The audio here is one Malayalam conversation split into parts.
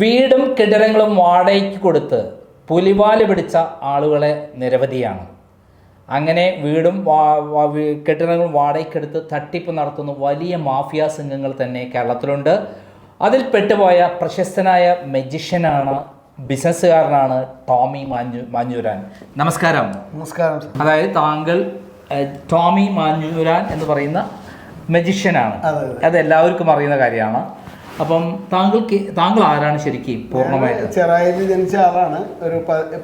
വീടും കെട്ടിടങ്ങളും വാടകയ്ക്ക് കൊടുത്ത് പുലിവാൽ പിടിച്ച ആളുകളെ നിരവധിയാണ്. അങ്ങനെ വീടും കെട്ടിടങ്ങളും വാടകയ്ക്കെടുത്ത് തട്ടിപ്പ് നടത്തുന്ന വലിയ മാഫിയ സംഘങ്ങൾ തന്നെ കേരളത്തിലുണ്ട്. അതിൽ പെട്ടുപോയ പ്രശസ്തനായ മെജിഷ്യനാണ് ബിസിനസ്സുകാരനാണ് ടോമി മാഞ്ഞു മാഞ്ഞൂരാൻ നമസ്കാരം. നമസ്കാരം അതായത് താങ്കൾ ടോമി മാഞ്ഞൂരാൻ എന്ന് പറയുന്ന മെജിഷ്യനാണ്. അത് എല്ലാവർക്കും അറിയുന്ന കാര്യമാണ്. അപ്പം താങ്കൾക്ക് താങ്കൾ ആരാണ് ശരിക്കും പൂർണമായിട്ട്? ചെറായിൽ ജനിച്ച ആളാണ്. ഒരു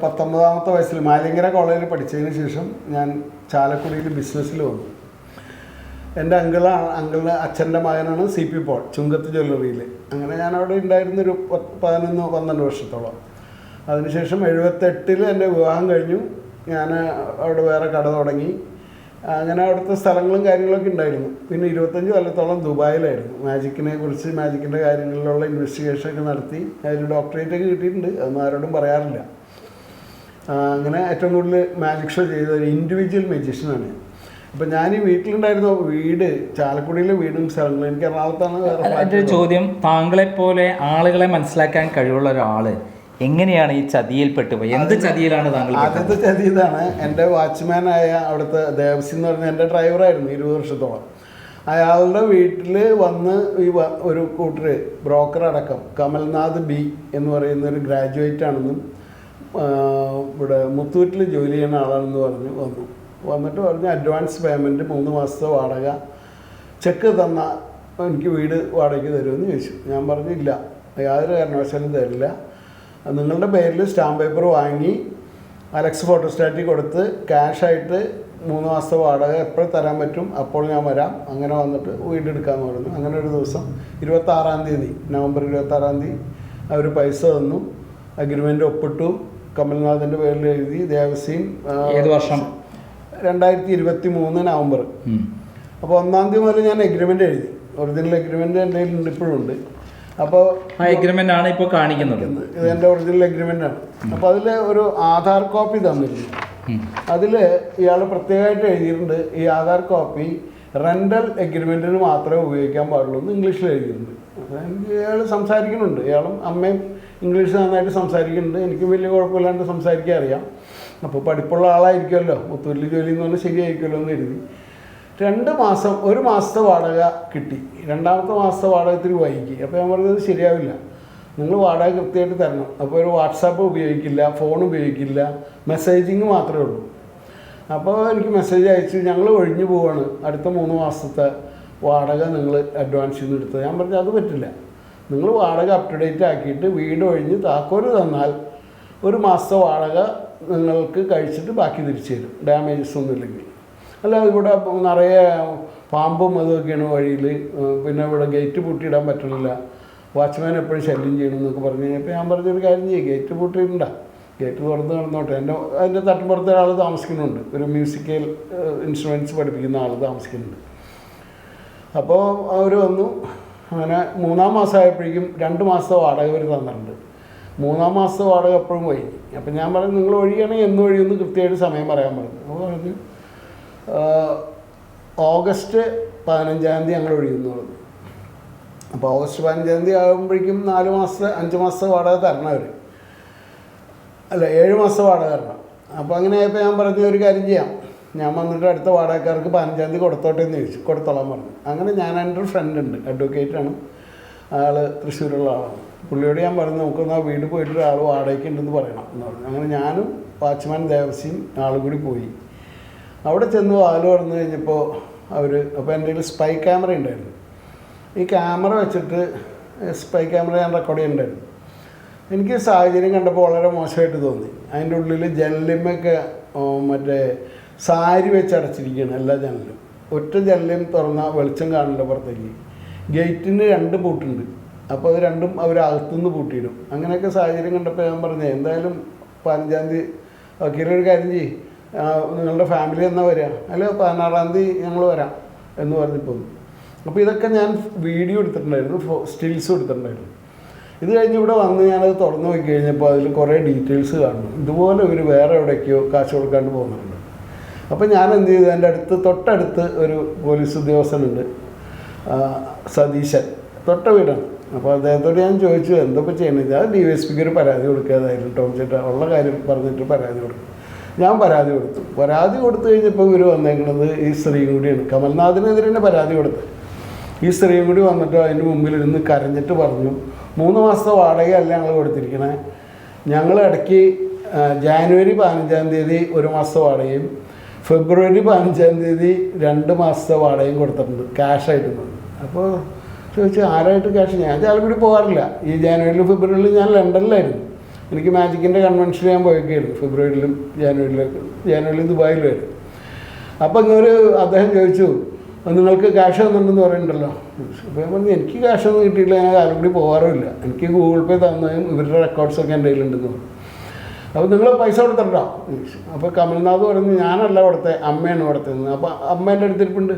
പത്തൊമ്പതാമത്തെ വയസ്സിൽ മാലിങ്കര കോളേജിൽ പഠിച്ചതിന് ശേഷം ഞാൻ ചാലക്കുടിയിൽ ബിസിനസ്സിൽ വന്നു. എന്റെ അങ്കിളാണ് അങ്കിളിന് അച്ഛന്റെ മകനാണ് സി പി പോൾ ചുങ്കത്ത് ജ്വല്ലറിയിൽ. അങ്ങനെ ഞാൻ അവിടെ ഉണ്ടായിരുന്നൊരു പതിനൊന്ന് പന്ത്രണ്ട് വർഷത്തോളം. അതിനുശേഷം എഴുപത്തെട്ടിൽ എന്റെ വിവാഹം കഴിഞ്ഞു. ഞാൻ അവിടെ വേറെ കട തുടങ്ങി. അങ്ങനെ അവിടുത്തെ സ്ഥലങ്ങളും കാര്യങ്ങളൊക്കെ ഉണ്ടായിരുന്നു. പിന്നെ ഇരുപത്തഞ്ച് കൊല്ലത്തോളം ദുബായിലായിരുന്നു. മാജിക്കിനെ കുറിച്ച് മാജിക്കിന്റെ കാര്യങ്ങളിലുള്ള ഇൻവെസ്റ്റിഗേഷൻ ഒക്കെ നടത്തി അതിൽ ഡോക്ടറേറ്റ് ഒക്കെ കിട്ടിയിട്ടുണ്ട്. അതൊന്നും ആരോടും പറയാറില്ല. അങ്ങനെ ഏറ്റവും കൂടുതൽ മാജിക് ഷോ ചെയ്ത ഒരു ഇൻഡിവിജ്വൽ മെജിഷ്യനാണ് അപ്പം ഞാൻ ഈ വീട്ടിലുണ്ടായിരുന്ന വീട് ചാലക്കുടിയിലെ വീടും സ്ഥലങ്ങളും എനിക്ക് എറണാകുളത്താണ് വേറെ ചോദ്യം താങ്കളെ പോലെ ആളുകളെ മനസ്സിലാക്കാൻ കഴിവുള്ള ഒരാൾ എങ്ങനെയാണ് ഈ ചതിയിൽപ്പെട്ട് പോയി എന്ത് ചതിയിലാണ് താങ്കൾ? ആദ്യത്തെ ചതി ഇതാണ് എന്റെ വാച്ച്മാനായ അവിടുത്തെ ദേവസി എന്ന് പറഞ്ഞ എന്റെ ഡ്രൈവറായിരുന്നു ഇരുപത് വർഷത്തോളം. അയാളുടെ വീട്ടിൽ വന്ന് ഈ ഒരു കൂട്ടർ ബ്രോക്കർ അടക്കം കമൽനാഥ് ബി എന്ന് പറയുന്ന ഒരു ഗ്രാജുവേറ്റ് ആണെന്നും ഇവിടെ മുത്തൂറ്റിൽ ജോലി ചെയ്യുന്ന ആളാണെന്ന് പറഞ്ഞ് വന്നു. വന്നിട്ട് പറഞ്ഞു അഡ്വാൻസ് പേയ്മെന്റ് മൂന്ന് മാസത്തെ വാടക. ചെക്ക് തന്ന എനിക്ക് വീട് വാടകയ്ക്ക് തരുമെന്ന് ചോദിച്ചു. ഞാൻ പറഞ്ഞില്ല യാതൊരു കാരണവശാലും തരില്ല. നിങ്ങളുടെ പേരിൽ സ്റ്റാമ്പ് പേപ്പർ വാങ്ങി അലക്സ് ഫോട്ടോസ്റ്റാറ്റിൽ കൊടുത്ത് ക്യാഷായിട്ട് മൂന്ന് മാസത്തെ വാടക എപ്പോൾ തരാൻ പറ്റും അപ്പോൾ ഞാൻ വരാം. അങ്ങനെ വന്നിട്ട് വീടെടുക്കാമെന്ന് പറഞ്ഞു അങ്ങനെ ഒരു ദിവസം ഇരുപത്താറാം തീയതി നവംബർ ഇരുപത്താറാം തീയതി അവർ പൈസ തന്നു. അഗ്രിമെന്റ് ഒപ്പിട്ടു. കമൽനാഥിന്റെ പേരിൽ എഴുതി ദേവസ്യം ഏത് വർഷം? രണ്ടായിരത്തി ഇരുപത്തി മൂന്ന് നവംബർ അപ്പോൾ ഒന്നാം തീയതി മുതൽ ഞാൻ എഗ്രിമെന്റ് എഴുതി. ഒറിജിനൽ എഗ്രിമെന്റ് എന്റെ കയ്യിൽ ഇപ്പോഴും ഉണ്ട്. അപ്പോൾ എഗ്രിമെന്റ് ആണ് ഇപ്പോൾ കാണിക്കുന്നത്. ഇത് എന്റെ ഒറിജിനൽ എഗ്രിമെന്റ് ആണ്. അപ്പോൾ അതിൽ ഒരു ആധാർ കോപ്പി തന്നിരുന്നു. അതിൽ ഇയാൾ പ്രത്യേകമായിട്ട് എഴുതിയിട്ടുണ്ട് ഈ ആധാർ കോപ്പി റെന്റൽ എഗ്രിമെന്റിന് മാത്രമേ ഉപയോഗിക്കാൻ പാടുള്ളൂ എന്ന് ഇംഗ്ലീഷിൽ എഴുതിയിട്ടുണ്ട്. ഇയാൾ സംസാരിക്കുന്നുണ്ട്. ഇയാളും അമ്മയും ഇംഗ്ലീഷ് നന്നായിട്ട് സംസാരിക്കുന്നുണ്ട്. എനിക്കും വലിയ കുഴപ്പമില്ലാണ്ട് സംസാരിക്കാൻ അറിയാം. അപ്പോൾ പഠിപ്പുള്ള ആളായിരിക്കുമല്ലോ. മുത്തൂരിൽ ജോലി എന്ന് പറഞ്ഞാൽ ശരിയായിരിക്കുമല്ലോ എന്ന് എഴുതി രണ്ട് മാസം ഒരു മാസത്തെ വാടക കിട്ടി. രണ്ടാമത്തെ മാസത്തെ വാടക ഇത്തിരി വൈകി. അപ്പോൾ ഞാൻ പറഞ്ഞത് ശരിയാവില്ല. നിങ്ങൾ വാടക കൃത്യമായിട്ട് തരണം. അപ്പോൾ ഒരു വാട്സാപ്പ് ഉപയോഗിക്കില്ല ഫോൺ ഉപയോഗിക്കില്ല മെസ്സേജിങ് മാത്രമേ ഉള്ളൂ. അപ്പോൾ എനിക്ക് മെസ്സേജ് അയച്ചു. ഞങ്ങൾ ഒഴിഞ്ഞു പോവാണ്. അടുത്ത മൂന്ന് മാസത്തെ വാടക നിങ്ങൾ അഡ്വാൻസ് ചെയ്ത് എടുത്തത്. ഞാൻ പറഞ്ഞു അത് പറ്റില്ല. നിങ്ങൾ വാടക അപ് ടു ഡേറ്റ് ആക്കിയിട്ട് വീട് ഒഴിഞ്ഞ് താക്കോൽ തന്നാൽ ഒരു മാസത്തെ വാടക നിങ്ങൾക്ക് കഴിച്ചിട്ട് ബാക്കി തിരിച്ചു തരും. ഡാമേജസ് ഒന്നും ഇല്ലെങ്കിൽ. അല്ല ഇവിടെ നിറയെ പാമ്പും അതൊക്കെയാണ് വഴിയിൽ. പിന്നെ ഇവിടെ ഗേറ്റ് പൂട്ടിയിടാൻ പറ്റണില്ല. വാച്ച്മാൻ എപ്പോഴും ശല്യം ചെയ്യണം എന്നൊക്കെ പറഞ്ഞു കഴിഞ്ഞപ്പോൾ ഞാൻ പറഞ്ഞൊരു കാര്യം ചെയ്യും ഗേറ്റ് പൂട്ടിയിട്ടുണ്ട ഗേറ്റ് തുറന്ന് നടന്നോട്ടെ. എന്റെ അതിന്റെ തട്ടുപുറത്ത് ആൾ താമസിക്കുന്നുണ്ട്. ഒരു മ്യൂസിക്കൽ ഇൻസ്ട്രുമെന്റ്സ് പഠിപ്പിക്കുന്ന ആൾ താമസിക്കുന്നുണ്ട്. അപ്പോൾ അവർ വന്നു. അങ്ങനെ മൂന്നാം മാസമായപ്പോഴേക്കും രണ്ട് മാസത്തെ വാടക അവർ തന്നിട്ടുണ്ട്. മൂന്നാം മാസത്തെ വാടക എപ്പോഴും വൈകി. അപ്പം ഞാൻ പറഞ്ഞു നിങ്ങൾ ഒഴിയണമെങ്കിൽ എന്ന് ഒഴിയുമെന്ന് കൃത്യമായിട്ട് സമയം പറയാൻ പറഞ്ഞു. അപ്പോൾ പറഞ്ഞു "ആഹ്, ഓഗസ്റ്റ് പതിനഞ്ചാം തീയതി ഞങ്ങൾ ഒഴിയുന്നു അപ്പോൾ ഓഗസ്റ്റ് പതിനഞ്ചാം തീയതി ആകുമ്പോഴേക്കും നാല് മാസത്തെ അഞ്ച് മാസത്തെ വാടക തരണം അവർ അല്ല ഏഴ് മാസത്തെ വാടക തരണം. അപ്പോൾ അങ്ങനെ ആയപ്പോൾ ഞാൻ പറഞ്ഞ ഒരു കാര്യം ചെയ്യാം. ഞാൻ വന്നിട്ട് അടുത്ത വാടകക്കാർക്ക് പതിനഞ്ചാം തീയതി കൊടുത്തോട്ടെ എന്ന് ചോദിച്ചു. കൊടുത്തോളാൻ പറഞ്ഞു. അങ്ങനെ ഞാൻ എന്റെ ഒരു ഫ്രണ്ട് ഉണ്ട് അഡ്വക്കേറ്റാണ് അയാൾ തൃശ്ശൂരുള്ള ആളാണ്. പുള്ളിയോട് ഞാൻ പറഞ്ഞു നമുക്കൊന്ന് ആ വീട് പോയിട്ട് ഒരാൾ വാടകയ്ക്ക് ഉണ്ടെന്ന് പറയണം എന്ന് പറഞ്ഞു. അങ്ങനെ ഞാനും വാച്ച്മാൻ ദേവസ്യം ആളും കൂടി പോയി. അവിടെ ചെന്ന് വാൽ തുറന്നു കഴിഞ്ഞപ്പോൾ അവർ അപ്പോൾ എന്റെ കയ്യിൽ സ്പൈ ക്യാമറ ഉണ്ടായിരുന്നു. ഈ ക്യാമറ വെച്ചിട്ട് സ്പൈ ക്യാമറ ഞാൻ റെക്കോർഡ് ചെയ്യുന്നുണ്ടായിരുന്നു എനിക്ക് സാഹചര്യം കണ്ടപ്പോൾ വളരെ മോശമായിട്ട് തോന്നി. അതിന്റെ ഉള്ളിൽ ജനലിമൊക്കെ മറ്റേ സാരി വെച്ച് അടച്ചിരിക്കുകയാണ് എല്ലാ ജനലും. ഒറ്റ ജനലും തുറന്ന വെളിച്ചം കാണില്ല പുറത്തേക്ക്. ഗേറ്റിന് രണ്ട് പൂട്ടുണ്ട്. അപ്പോൾ അത് രണ്ടും അവർ അകത്തുനിന്ന് പൂട്ടിയിടും. അങ്ങനെയൊക്കെ സാഹചര്യം കണ്ടപ്പോൾ ഞാൻ പറഞ്ഞു എന്തായാലും പതിനഞ്ചാം തീയതി വക്കീലൊരു കാര്യം ചെയ്യ്. നിങ്ങളുടെ ഫാമിലി എന്നാ വരിക? അല്ല പതിനാറാം തീയതി ഞങ്ങൾ വരാം എന്ന് പറഞ്ഞ് പോകുന്നു അപ്പോൾ ഇതൊക്കെ ഞാൻ വീഡിയോ എടുത്തിട്ടുണ്ടായിരുന്നു സ്റ്റിൽസ് എടുത്തിട്ടുണ്ടായിരുന്നു. ഇത് കഴിഞ്ഞ് ഇവിടെ വന്ന് ഞാനത് തുറന്നു നോക്കി കഴിഞ്ഞപ്പോൾ അതിൽ കുറേ ഡീറ്റെയിൽസ് കാണുന്നു ഇതുപോലെ ഇവർ വേറെ എവിടേക്കോ കാശ് കൊടുക്കാണ്ട് പോകുന്നുണ്ട്. അപ്പോൾ ഞാൻ എന്ത് ചെയ്തു? എന്റെ അടുത്ത് തൊട്ടടുത്ത് ഒരു പോലീസ് ഉദ്യോഗസ്ഥനുണ്ട് സതീശൻ. തൊട്ട വീടാണ്. അപ്പോൾ അദ്ദേഹത്തോട് ഞാൻ ചോദിച്ചു എന്തൊക്കെ ചെയ്യണത് ഞാൻ ഡി എസ് പിക്ക് ഒരു പരാതി കൊടുക്കാതായിരുന്നു ടോം ചേട്ടാ ഉള്ള കാര്യം പറഞ്ഞിട്ട് പരാതി കൊടുക്കും ഞാൻ പരാതി കൊടുത്തു. പരാതി കൊടുത്തു കഴിഞ്ഞപ്പോൾ ഇവർ വന്നേക്കുന്നത് ഈ സ്ത്രീ കൂടിയാണ് കമൽനാഥിനെതിരെ തന്നെ പരാതി കൊടുത്തത് ഈ സ്ത്രീയും കൂടി വന്നിട്ട് അതിന്റെ മുമ്പിൽ ഇരുന്ന് കരഞ്ഞിട്ട് പറഞ്ഞു മൂന്ന് മാസത്തെ വാടകയല്ല ഞങ്ങൾ കൊടുത്തിരിക്കണേ. ഞങ്ങൾ ഇടയ്ക്ക് ജാനുവരി പതിനഞ്ചാം തീയതി ഒരു മാസത്തെ വാടകയും ഫെബ്രുവരി പതിനഞ്ചാം തീയതി രണ്ട് മാസത്തെ വാടകയും കൊടുത്തിട്ടുണ്ട് ക്യാഷായിട്ട് അപ്പോൾ ചോദിച്ചു ആരായിട്ട് ക്യാഷ്? ഞാൻ ചാലക്കുടി പോകാറില്ല ഈ ജാനുവരിയിലും ഫെബ്രുവരിയിലും ഞാൻ ലണ്ടനിലായിരുന്നു. എനിക്ക് മാജിക്കിന്റെ കൺവെൻഷൻ ഞാൻ പോയൊക്കെയായിരുന്നു ഫെബ്രുവരിയിലും ജാനുവരിയിലൊക്കെ ജാനുവരിയിലും ദുബായിലുമായിരുന്നു അപ്പം ഇങ്ങനെ അദ്ദേഹം ചോദിച്ചു "അത് നിങ്ങൾക്ക് ക്യാഷ് തന്നിട്ടുണ്ടെന്ന് പറയുന്നുണ്ടല്ലോ? അപ്പോൾ ഞാൻ പറഞ്ഞു എനിക്ക് ക്യാഷ് ഒന്നും കിട്ടിയില്ല ഞാൻ ചാലക്കുടി പോകാറുമില്ല. എനിക്ക് ഗൂഗിൾ പേ തന്നതും ഇവരുടെ റെക്കോർഡ്സൊക്കെ എന്റെ കയ്യിലുണ്ടെന്ന് പറഞ്ഞു. അപ്പോൾ നിങ്ങൾ പൈസ കൊടുത്തിട്ടോ അപ്പോൾ കമൽനാഥ് പറഞ്ഞു ഞാനല്ല അവിടുത്തെ അമ്മയാണ് കൊടുത്തത് അപ്പോൾ അമ്മേന്റെ അടുത്തിരിപ്പുണ്ട്.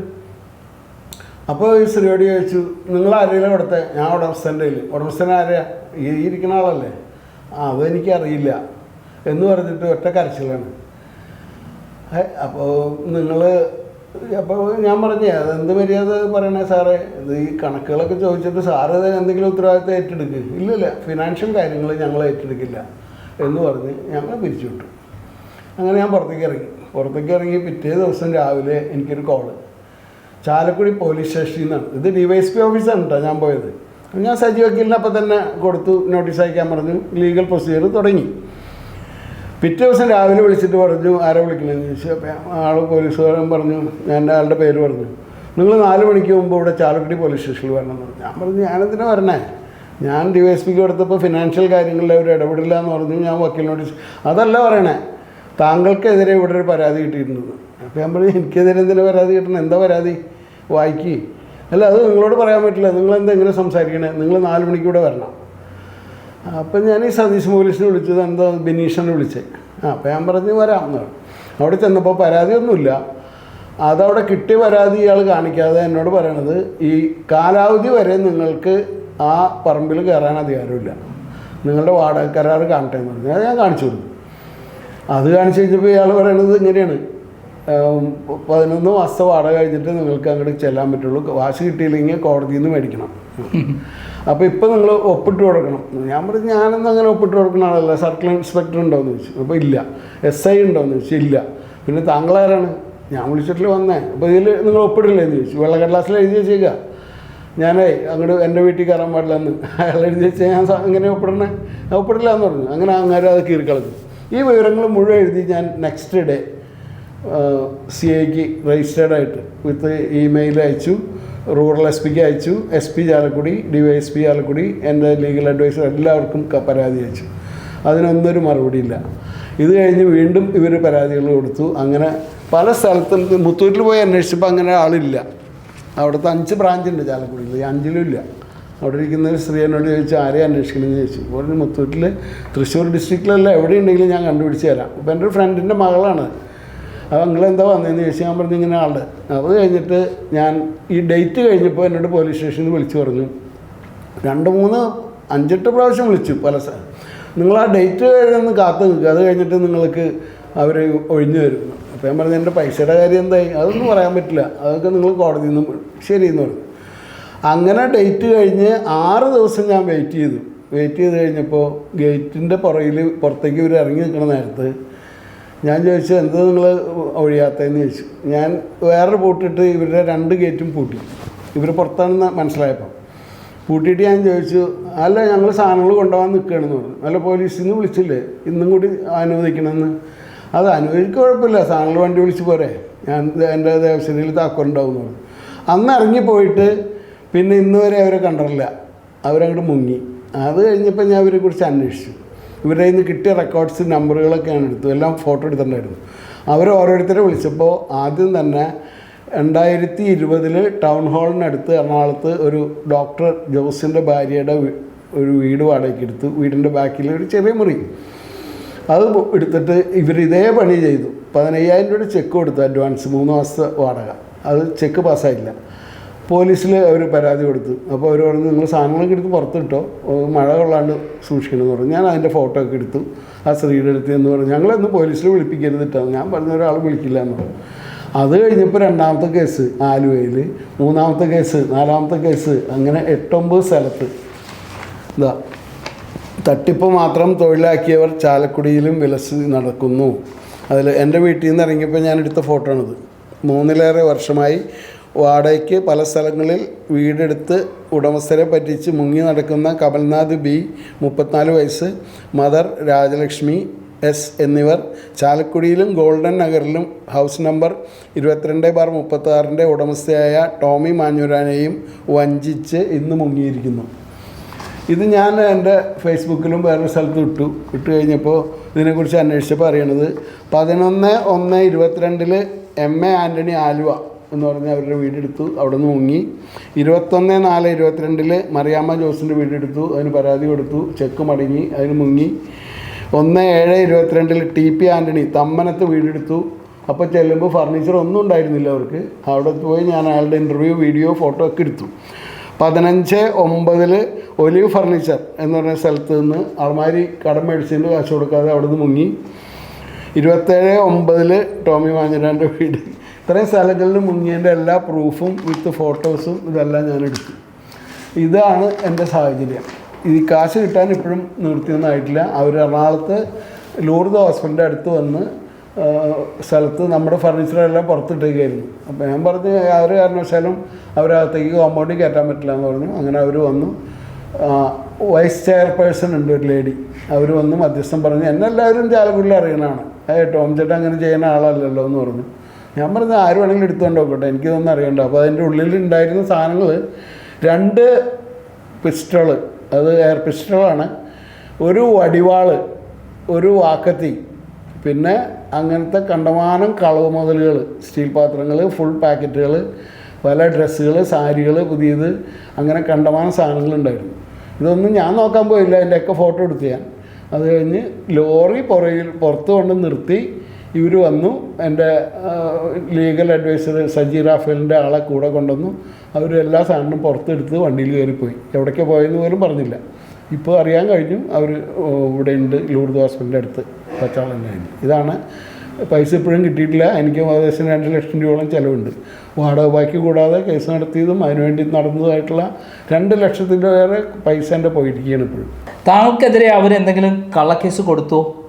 അപ്പോൾ ഈ ശ്രീയോട് ചോദിച്ചു നിങ്ങൾ ആരെങ്കിലും അവിടുത്തെ ഞാൻ ഉടമസ്ഥന്റെ കയ്യിൽ ഉടമസ്ഥൻ ഈ ഇരിക്കുന്ന ആളല്ലേ? അതെനിക്കറിയില്ല. എന്ന് പറഞ്ഞിട്ട് ഒറ്റ കരച്ചിലാണ്. അപ്പോൾ നിങ്ങൾ അപ്പോൾ ഞാൻ പറഞ്ഞേ അതെന്ത് മര്യാദ പറയണേ സാറേ? ഇത് ഈ കണക്കുകളൊക്കെ ചോദിച്ചിട്ട് സാറ് എന്തെങ്കിലും ഉത്തരവാദിത്തം ഏറ്റെടുക്കുക ഇല്ലല്ല ഫിനാൻഷ്യൽ കാര്യങ്ങൾ ഞങ്ങൾ ഏറ്റെടുക്കില്ല എന്ന് പറഞ്ഞ് ഞങ്ങൾ പിരിച്ചു വിട്ടു അങ്ങനെ ഞാൻ പുറത്തേക്ക് ഇറങ്ങി. പുറത്തേക്ക് ഇറങ്ങി പിറ്റേ ദിവസം രാവിലെ എനിക്കൊരു കോൾ. ചാലക്കുടി പോലീസ് സ്റ്റേഷനിൽ നിന്നാണ്. ഇത് ഡി വൈ എസ് പി ഓഫീസാണ് കേട്ടോ ഞാൻ പോയത്. ഞാൻ സജി വക്കീലിന് അപ്പം തന്നെ കൊടുത്തു നോട്ടീസ് അയക്കാൻ പറഞ്ഞു ലീഗൽ പ്രൊസീജിയർ തുടങ്ങി. പിറ്റേ ദിവസം രാവിലെ വിളിച്ചിട്ട് പറഞ്ഞു ആരെ വിളിക്കണമെന്ന് ചോദിച്ചു. ആൾ പോലീസുകാരൻ പറഞ്ഞു ഞാൻ ആളുടെ പേര് പറഞ്ഞു. നിങ്ങൾ നാല് മണിക്ക് മുമ്പ് ഇവിടെ ചാലക്കുടി പോലീസ് സ്റ്റേഷനിൽ വരണം. എന്ന് പറഞ്ഞു ഞാൻ പറഞ്ഞു ഞാനെന്തിനാ വരണേ? ഞാൻ ഡി വൈ എസ് പിക്ക് കൊടുത്തപ്പോൾ ഫിനാൻഷ്യൽ കാര്യങ്ങളിൽ അവർ ഇടപെടില്ല എന്ന് പറഞ്ഞു ഞാൻ വക്കീൽ നോട്ടീസ് അതല്ല പറയണേ താങ്കൾക്കെതിരെ ഇവിടെ ഒരു പരാതി കിട്ടിയിരുന്നത് അപ്പോൾ ഞാൻ പറഞ്ഞു എനിക്കെതിരെ എന്തിനാ പരാതി കിട്ടണം എന്താ പരാതി? വായിക്കി. അല്ല അത് നിങ്ങളോട് പറയാൻ പറ്റില്ല. നിങ്ങൾ എന്തെങ്ങനെ സംസാരിക്കണേ? നിങ്ങൾ നാല് മണിക്കൂടെ വരണം. അപ്പം ഞാൻ ഈ സതീഷ് പോലീസിനെ വിളിച്ചത് എന്താ ബിനീഷനെ വിളിച്ചേ. ആ അപ്പം ഞാൻ പറഞ്ഞ് വരാം എന്ന് അവിടെ ചെന്നപ്പോൾ പരാതിയൊന്നുമില്ല. അതവിടെ കിട്ടിയ പരാതി ഇയാൾ കാണിക്കാതെ എന്നോട് പറയണത് ഈ കാലാവധി വരെ നിങ്ങൾക്ക് ആ പറമ്പിൽ കയറാൻ അധികാരമില്ല. നിങ്ങളുടെ വാടക കരാർ കാണട്ടെ എന്ന് പറഞ്ഞു. അത് ഞാൻ കാണിച്ചു കൊടുത്തു. അത് കാണിച്ചു കഴിഞ്ഞപ്പോൾ ഇയാൾ പറയണത് ഇങ്ങനെയാണ്. പതിനൊന്ന് മാസത്തെ വാടക കഴിഞ്ഞിട്ട് നിങ്ങൾക്ക് അങ്ങോട്ട് ചെല്ലാൻ പറ്റുള്ളൂ. വാശി കിട്ടിയില്ലെങ്കിൽ കോടതിയിൽ നിന്ന് മേടിക്കണം. അപ്പോൾ ഇപ്പം നിങ്ങൾ ഒപ്പിട്ട് കൊടുക്കണം. ഞാൻ പറഞ്ഞു ഞാനൊന്നും അങ്ങനെ ഒപ്പിട്ട് കൊടുക്കുന്ന ആളല്ല. സർക്കിൾ ഇൻസ്പെക്ടർ ഉണ്ടോയെന്ന് ചോദിച്ചു. അപ്പോൾ ഇല്ല. എസ് ഐ ഉണ്ടോയെന്ന് ചോദിച്ചു. ഇല്ല. പിന്നെ താങ്കൾ ആരാണ് ഞാൻ വിളിച്ചിട്ടില്ല വന്നേ. അപ്പോൾ ഇതിൽ നിങ്ങൾ ഒപ്പിടില്ലേ എന്ന് ചോദിച്ചു. വെള്ളക്കടലാസിൽ എഴുതി വെച്ചേക്കുക ഞാനേ അങ്ങോട്ട് എന്റെ വീട്ടിൽ കയറാൻ പാടില്ല എന്ന് അയാൾ എഴുതി വെച്ചാൽ ഞാൻ അങ്ങനെ ഒപ്പിടണേ? ഒപ്പിടില്ല എന്ന് പറഞ്ഞു. അങ്ങനെ അങ്ങനെ അത് കീറിക്കളഞ്ഞു. ഈ വിവരങ്ങൾ മുഴുവൻ എഴുതി ഞാൻ നെക്സ്റ്റ് ഡേ സി ഐക്ക് രജിസ്റ്റേർഡ് ആയിട്ട് വിത്ത് ഇമെയിൽ അയച്ചു റൂറൽ എസ് പിക്ക് അയച്ചു S P Chalakudy D Y S P Chalakudy എന്റെ ലീഗൽ അഡ്വൈസർ എല്ലാവർക്കും പരാതി അയച്ചു. അതിനൊന്നൊരു മറുപടിയില്ല. ഇത് കഴിഞ്ഞ് വീണ്ടും ഇവർ പരാതികൾ കൊടുത്തു. അങ്ങനെ പല സ്ഥലത്തും മുത്തൂരിൽ പോയി അന്വേഷിച്ചപ്പോൾ അങ്ങനെ ആളില്ല. അവിടുത്തെ അഞ്ച് ബ്രാഞ്ച് ഉണ്ട് ചാലക്കുടിയിൽ അഞ്ചിലും ഇല്ല. അവിടെ ഇരിക്കുന്ന ഒരു സ്ത്രീ എന്നോട് ചോദിച്ചു ആരെയും അന്വേഷിക്കണമെന്ന് ചോദിച്ചു. പറഞ്ഞു മുത്തൂറ്റിൽ തൃശ്ശൂർ ഡിസ്ട്രിക്റ്റിലല്ല എവിടെ ഉണ്ടെങ്കിലും ഞാൻ കണ്ടുപിടിച്ച് തരാം. അപ്പോൾ എന്റെ ഒരു ഫ്രണ്ടിന്റെ മകളാണ്. അപ്പോൾ നിങ്ങളെന്താ വന്നതെന്ന് ചോദിച്ചാൽ ഞാൻ പറഞ്ഞു ഇങ്ങനെ ആളുടെ അത് കഴിഞ്ഞിട്ട് ഞാൻ ഈ ഡേറ്റ് കഴിഞ്ഞപ്പോൾ എന്നോട് പോലീസ് സ്റ്റേഷനിൽ വിളിച്ചു പറഞ്ഞു. രണ്ട് മൂന്ന് അഞ്ചെട്ട് പ്രാവശ്യം വിളിച്ചു പല നിങ്ങൾ ആ ഡേറ്റ് കഴിഞ്ഞൊന്ന് കാത്തു നിൽക്കുക അത് കഴിഞ്ഞിട്ട് നിങ്ങൾക്ക് അവർ ഒഴിഞ്ഞു തരും. അപ്പോൾ ഞാൻ പറഞ്ഞു എന്റെ പൈസയുടെ കാര്യം എന്തായി? അതൊന്നും പറയാൻ പറ്റില്ല. അതൊക്കെ നിങ്ങൾ കോടതിയിൽ നിന്ന് ശരി എന്ന് പറഞ്ഞു. അങ്ങനെ ഡേറ്റ് കഴിഞ്ഞ് ആറ് ദിവസം ഞാൻ വെയിറ്റ് ചെയ്തു. വെയിറ്റ് ചെയ്ത് കഴിഞ്ഞപ്പോൾ ഗേറ്റിന്റെ പുറകിൽ പുറത്തേക്ക് ഇവർ ഇറങ്ങി നിൽക്കുന്ന നേരത്ത് ഞാൻ ചോദിച്ചു എന്ത് നിങ്ങൾ ഒഴിയാത്തതെന്ന് ചോദിച്ചു. ഞാൻ വേറൊരു പൂട്ടിട്ട് ഇവരുടെ രണ്ട് ഗേറ്റും പൂട്ടി. ഇവർ പുറത്താണെന്ന് മനസ്സിലായപ്പോൾ പൂട്ടിയിട്ട് ഞാൻ ചോദിച്ചു അല്ല ഞങ്ങൾ സാധനങ്ങൾ കൊണ്ടുപോകാൻ നിൽക്കുകയാണെന്ന് പറഞ്ഞു. അല്ല പോലീസിൽ നിന്ന് വിളിച്ചില്ലേ? ഇന്നും കൂടി അനുവദിക്കണമെന്ന്. അത് അനുവദിക്കുക കുഴപ്പമില്ല. സാധനങ്ങൾ വണ്ടി വിളിച്ച് പോരെ. ഞാൻ എന്റെ ദേവസ്ഥയിൽ താക്കോലുണ്ടാവും എന്ന് പറഞ്ഞു. അന്ന് ഇറങ്ങിപ്പോയിട്ട് പിന്നെ ഇന്ന് വരെ അവരെ കണ്ടിട്ടില്ല. അവരങ്ങോട്ട് മുങ്ങി. അത് കഴിഞ്ഞപ്പോൾ ഞാൻ അവരെ കുറിച്ച് അന്വേഷിച്ചു. ഇവരുടെ നിന്ന് കിട്ടിയ റെക്കോർഡ്സ് നമ്പറുകളൊക്കെയാണ് എടുത്തു എല്ലാം ഫോട്ടോ എടുത്തിട്ടുണ്ടായിരുന്നു. അവർ ഓരോരുത്തരെ വിളിച്ചപ്പോൾ ആദ്യം തന്നെ രണ്ടായിരത്തി ഇരുപതിൽ ടൗൺ ഹാളിനടുത്ത് എറണാകുളത്ത് ഒരു ഡോക്ടർ ജോസിന്റെ ഭാര്യയുടെ ഒരു വീട് വാടകയ്ക്ക് എടുത്തു. വീടിന്റെ ബാക്കിൽ ഒരു ചെറിയ മുറി. അത് എടുത്തിട്ട് ഇവർ ഇതേ പണി ചെയ്തു. പതിനയ്യായിരം രൂപയുടെ ചെക്ക് കൊടുത്തു അഡ്വാൻസ് മൂന്ന് മാസത്തെ വാടക. അത് ചെക്ക് പാസ്സായില്ല പോലീസിൽ അവർ പരാതി കൊടുത്തു. അപ്പോൾ അവർ പറഞ്ഞു നിങ്ങൾ സാധനങ്ങളൊക്കെ എടുത്ത് പുറത്തിട്ടോ? മഴ കൊള്ളാണ്ട് സൂക്ഷിക്കണമെന്ന് പറഞ്ഞു. ഞാൻ അതിന്റെ ഫോട്ടോ ഒക്കെ എടുത്തു. ആ സ്ത്രീയുടെ അടുത്ത് എന്ന് പറഞ്ഞു ഞങ്ങളെന്ന് പോലീസിൽ വിളിപ്പിക്കരുത് കേട്ടോ ഞാൻ പറഞ്ഞ ഒരാൾ വിളിക്കില്ല എന്ന് പറഞ്ഞു. അത് കഴിഞ്ഞപ്പോൾ രണ്ടാമത്തെ കേസ് ആലുവയിൽ മൂന്നാമത്തെ കേസ് നാലാമത്തെ കേസ് അങ്ങനെ എട്ടൊമ്പത് സ്ഥലത്ത്. ഇതാ തട്ടിപ്പ് മാത്രം തൊഴിലാക്കിയവർ ചാലക്കുടിയിലും വിലസ് നടക്കുന്നു. അതിൽ എന്റെ വീട്ടിൽ നിന്ന് ഇറങ്ങിയപ്പോൾ ഞാൻ എടുത്ത ഫോട്ടോ ആണിത്. മൂന്നിലേറെ വർഷമായി വാടകയ്ക്ക് പല സ്ഥലങ്ങളിൽ വീടെടുത്ത് ഉടമസ്ഥരെ പറ്റിച്ച് മുങ്ങി നടക്കുന്ന കമൽനാഥ് ബി മുപ്പത്തിനാല് വയസ്സ് മദർ രാജലക്ഷ്മി എസ് എന്നിവർ ചാലക്കുടിയിലും ഗോൾഡൻ നഗറിലും ഹൗസ് നമ്പർ ഇരുപത്തിരണ്ട് ബാർ മുപ്പത്താറിന്റെ ഉടമസ്ഥയായ ടോമി മാഞ്ഞൂരാനെയും വഞ്ചിച്ച് ഇന്ന് മുങ്ങിയിരിക്കുന്നു. ഇത് ഞാൻ എന്റെ ഫേസ്ബുക്കിലും വേറൊരു സ്ഥലത്ത് ഇട്ടു. ഇട്ട് കഴിഞ്ഞപ്പോൾ ഇതിനെക്കുറിച്ച് അന്വേഷിച്ചപ്പോൾ അറിയണത് പതിനൊന്ന് ഒന്ന് ഇരുപത്തിരണ്ടിൽ എം എ ആന്റണി ആലുവ എന്ന് പറഞ്ഞ് അവരുടെ വീടെടുത്തു. അവിടെ നിന്ന് മുങ്ങി. ഇരുപത്തൊന്ന് നാല് ഇരുപത്തിരണ്ടിൽ മറിയാമ്മ ജോസിന്റെ വീടെടുത്തു. അതിന് പരാതി കൊടുത്തു. ചെക്ക് മടങ്ങി. അതിന് മുങ്ങി. ഒന്ന് ഏഴ് ഇരുപത്തിരണ്ടിൽ ടി പി ആന്റണി തമ്മനത്ത് വീടെടുത്തു. അപ്പോൾ ചെല്ലുമ്പോൾ ഫർണിച്ചർ ഒന്നും ഉണ്ടായിരുന്നില്ല അവർക്ക്. അവിടെ പോയി ഞാൻ അയാളുടെ ഇന്റർവ്യൂ വീഡിയോ ഫോട്ടോ ഒക്കെ എടുത്തു. പതിനഞ്ച് ഒമ്പതിൽ ഒലിവ് ഫർണിച്ചർ എന്ന് പറഞ്ഞ സ്ഥലത്ത് നിന്ന് അർമാരി കടം മേടിച്ചതിന്റെ കാശ് കൊടുക്കാതെ അവിടെ നിന്ന് മുങ്ങി. ഇരുപത്തേഴ് ഒമ്പതിൽ ടോമി മാഞ്ഞിരാന്റെ വീട്. ഇത്രയും സ്ഥലങ്ങളിൽ മുങ്ങിയതിന്റെ എല്ലാ പ്രൂഫും വിത്ത് ഫോട്ടോസും ഇതെല്ലാം ഞാൻ എടുത്തു. ഇതാണ് എന്റെ സാഹചര്യം. ഈ കാശ് കിട്ടാൻ ഇപ്പോഴും നിർത്തിയൊന്നായിട്ടില്ല. അവർ എറണാകുളത്ത് ലൂർദ് ഹോസ്പിറ്റലിന്റെ അടുത്ത് വന്ന് സ്ഥലത്ത് നമ്മുടെ ഫർണിച്ചറെല്ലാം പുറത്തിട്ടേക്കായിരുന്നു അപ്പോൾ ഞാൻ പറഞ്ഞു അവർ കാരണവശാലും അവരകത്തേക്ക് കോമ്പൗണ്ടിൽ കയറ്റാൻ പറ്റില്ല എന്ന് പറഞ്ഞു. അങ്ങനെ അവർ വന്നു. വൈസ് ചെയർപേഴ്സൺ ഉണ്ട് ഒരു ലേഡി അവർ വന്ന് മധ്യസ്ഥം പറഞ്ഞു എന്നെല്ലാവരും ചാലക്കുടിയിൽ അറിയണതാണ് ഏ ടോം ചേട്ടൻ അങ്ങനെ ചെയ്യുന്ന ആളല്ലല്ലോ എന്ന് പറഞ്ഞു. ഞാൻ പറഞ്ഞത് ആര് വേണമെങ്കിലും എടുത്തുകൊണ്ട് നോക്കട്ടെ എനിക്കിതൊന്നും അറിയണ്ട. അപ്പോൾ അതിന്റെ ഉള്ളിൽ ഉണ്ടായിരുന്ന സാധനങ്ങൾ രണ്ട് പിസ്റ്റൾ അത് എയർ പിസ്റ്റളാണ് ഒരു വടിവാൾ ഒരു വാക്കത്തി പിന്നെ അങ്ങനത്തെ കണ്ടമാനം കളവ് മുതലുകൾ സ്റ്റീൽ പാത്രങ്ങൾ ഫുൾ പാക്കറ്റുകൾ പല ഡ്രസ്സുകൾ സാരികൾ പുതിയത് അങ്ങനെ കണ്ടമാനം സാധനങ്ങളുണ്ടായിരുന്നു ഇതൊന്നും ഞാൻ നോക്കാൻ പോയില്ല. അതിന്റെയൊക്കെ ഫോട്ടോ എടുത്ത് ഞാൻ. അത് കഴിഞ്ഞ് ലോറി പുറകിൽ പുറത്ത് കൊണ്ട് നിർത്തി ഇവർ വന്നു എന്റെ ലീഗൽ അഡ്വൈസർ സജി റാഫേലിന്റെ ആളെ കൂടെ കൊണ്ടുവന്നു. അവർ എല്ലാ സാധനവും പുറത്തെടുത്ത് വണ്ടിയിൽ കയറിപ്പോയി. എവിടേക്ക് പോയെന്ന് പോലും പറഞ്ഞില്ല. ഇപ്പോൾ അറിയാൻ കഴിഞ്ഞു അവർ ഇവിടെ ഉണ്ട് ലൂർദ് ഹോസ്പിറ്റലിന്റെ അടുത്ത്. പച്ചാളന്നായിരുന്നു ഇതാണ് പൈസ ഇപ്പോഴും കിട്ടിയിട്ടില്ല. എനിക്ക് ഏകദേശം രണ്ട് ലക്ഷം രൂപയോളം ചിലവുണ്ട്. വാടക ബാക്കി കൂടാതെ കേസ് നടത്തിയതും അതിനുവേണ്ടി നടന്നതായിട്ടുള്ള രണ്ട് ലക്ഷത്തിന്റെ വേറെ പൈസ എന്റെ പോയിരിക്കുകയാണ് ഇപ്പോഴും. താങ്കൾക്കെതിരെ അവരെന്തെങ്കിലും കള്ളക്കേസ് കൊടുത്തോ?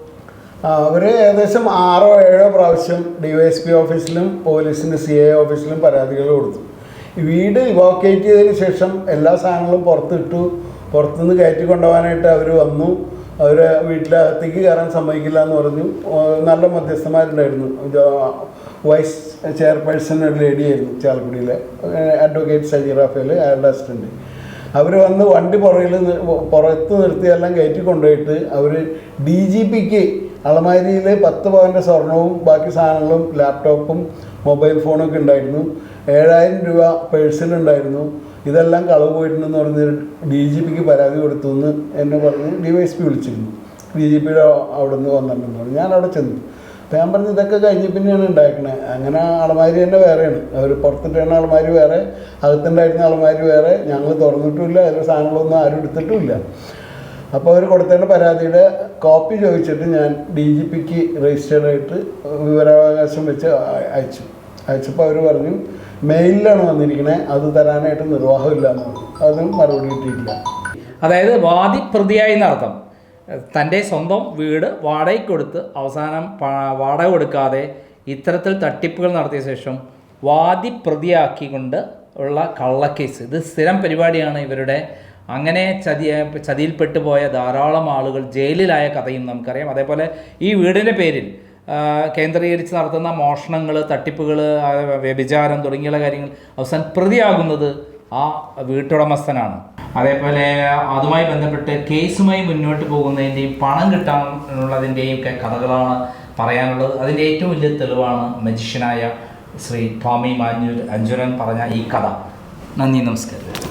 അവർ ഏകദേശം ആറോ ഏഴോ പ്രാവശ്യം ഡി വൈ എസ് പി ഓഫീസിലും പോലീസിന്റെ സി ഐ ഓഫീസിലും പരാതികൾ കൊടുത്തു. വീട് ഇവോക്കേറ്റ് ചെയ്തതിന് ശേഷം എല്ലാ സാധനങ്ങളും പുറത്തിട്ടു പുറത്തുനിന്ന് കയറ്റി കൊണ്ടുപോകാനായിട്ട് അവർ വന്നു. അവർ വീട്ടിലകത്തേക്ക് കയറാൻ സമ്മതിക്കില്ല എന്ന് പറഞ്ഞു നല്ല മധ്യസ്ഥന്മാരുണ്ടായിരുന്നു. വൈസ് ചെയർപേഴ്സൺ ഒരു ലേഡിയായിരുന്നു ചാലക്കുടിയിലെ അഡ്വക്കേറ്റ് സജി റാഫേൽ അയാളുടെ അസിസ്റ്റന്റ് അവർ വന്ന് വണ്ടി പുറകിൽ പുറത്ത് നിർത്തിയെല്ലാം കയറ്റി കൊണ്ടുപോയിട്ട് അവർ ഡി ജി പിക്ക് അളമാരിയിൽ പത്ത് പവന്റെ സ്വർണവും ബാക്കി സാധനങ്ങളും ലാപ്ടോപ്പും മൊബൈൽ ഫോണും ഒക്കെ ഉണ്ടായിരുന്നു. ഏഴായിരം രൂപ പേഴ്സിലുണ്ടായിരുന്നു ഇതെല്ലാം കളവ് പോയിട്ടുണ്ടെന്ന് പറഞ്ഞ് ഡി ജി പിക്ക് പരാതി കൊടുത്തു എന്ന് എന്നെ പറഞ്ഞ് ഡി വൈ എസ് പി വിളിച്ചിരുന്നു. ഡി ജി പിയുടെ അവിടെ നിന്ന് വന്നിട്ടുണ്ടെന്ന് പറഞ്ഞു. ഞാൻ അവിടെ ചെന്നു. അപ്പം ഞാൻ പറഞ്ഞു ഇതൊക്കെ കഴിഞ്ഞ് പിന്നെയാണ് ഉണ്ടാക്കണേ. അങ്ങനെ അലമാരി തന്നെ വേറെയാണ്. അവർ പുറത്തിട്ടാണ് അലമാരി വേറെ അകത്തുണ്ടായിരുന്ന അലമാരി വേറെ. ഞങ്ങൾ തുറന്നിട്ടുമില്ല അതിൽ സാധനങ്ങളൊന്നും ആരും എടുത്തിട്ടുമില്ല അപ്പോൾ അവർ കൊടുത്തേണ്ട പരാതിയുടെ കോപ്പി ചോദിച്ചിട്ട് ഞാൻ ഡി ജി പിക്ക് രജിസ്റ്റേർഡ് ആയിട്ട് വിവരാവകാശം വെച്ച് അയച്ചു. അയച്ചപ്പോൾ അവർ പറഞ്ഞു മെയിലിലാണ് വന്നിരിക്കുന്നത് അത് തരാനായിട്ട് നിർവാഹമില്ല എന്ന് അതും മറുപടി കിട്ടിയിട്ടില്ല. അതായത് വാദി പ്രതിയായി നടത്തം തന്റെ സ്വന്തം വീട് വാടകയ്ക്ക് കൊടുത്ത് അവസാനം വാടക കൊടുക്കാതെ ഇത്തരത്തിൽ തട്ടിപ്പുകൾ നടത്തിയ ശേഷം വാദി പ്രതിയാക്കിക്കൊണ്ട് ഉള്ള കള്ളക്കേസ്. ഇത് സ്ഥിരം പരിപാടിയാണ് ഇവരുടെ അങ്ങനെ ചതി ചതിയിൽപ്പെട്ടു പോയ ധാരാളം ആളുകൾ ജയിലിലായ കഥയും നമുക്കറിയാം. അതേപോലെ ഈ വീടിന്റെ പേരിൽ കേന്ദ്രീകരിച്ച് നടത്തുന്ന മോഷണങ്ങൾ തട്ടിപ്പുകൾ വ്യഭിചാരം തുടങ്ങിയുള്ള കാര്യങ്ങൾ അവസാനം പ്രതിയാകുന്നത് ആ വീട്ടുടമസ്ഥനാണ്. അതേപോലെ അതുമായി ബന്ധപ്പെട്ട് കേസുമായി മുന്നോട്ട് പോകുന്നതിന്റെയും പണം കിട്ടാനുള്ളതിന്റെയും ഒക്കെ കഥകളാണ് പറയാനുള്ളത്. അതിന്റെ ഏറ്റവും വലിയ തെളിവാണ് മജിഷ്യനായ ശ്രീ ടോമി മാഞ്ഞൂർ അഞ്ജുനൻ പറഞ്ഞ ഈ കഥ. നന്ദി നമസ്കാരം.